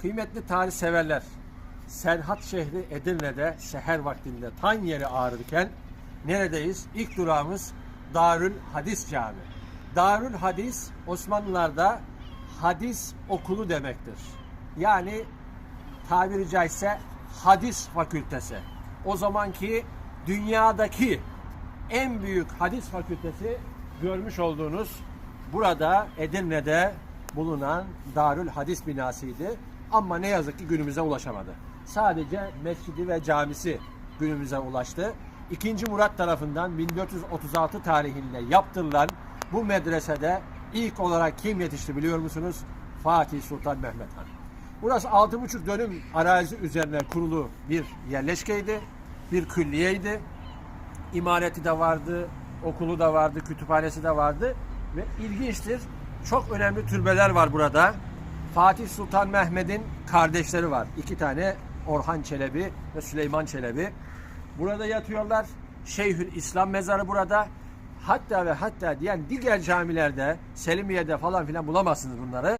Kıymetli tarih severler, Serhat şehri Edirne'de seher vaktinde tan yeri ağrırken neredeyiz? İlk durağımız Darül Hadis Camii. Darül Hadis Osmanlılarda hadis okulu demektir. Yani tabiri caizse hadis fakültesi. O zamanki dünyadaki en büyük hadis fakültesi görmüş olduğunuz burada Edirne'de bulunan Darül Hadis binasıydı. Ama ne yazık ki günümüze ulaşamadı. Sadece mescidi ve camisi günümüze ulaştı. İkinci Murat tarafından 1436 tarihinde yaptırılan bu medresede ilk olarak kim yetişti biliyor musunuz? Fatih Sultan Mehmet Han. Burası 6,5 dönüm arazi üzerine kurulu bir yerleşkeydi, bir külliyeydi. İmareti de vardı, okulu da vardı, kütüphanesi de vardı ve ilginçtir. Çok önemli türbeler var burada. Fatih Sultan Mehmet'in kardeşleri var. İki tane Orhan Çelebi ve Süleyman Çelebi. Burada yatıyorlar. Şeyhül İslam mezarı burada. Hatta ve hatta diyen diğer camilerde, Selimiye'de falan filan bulamazsınız bunları.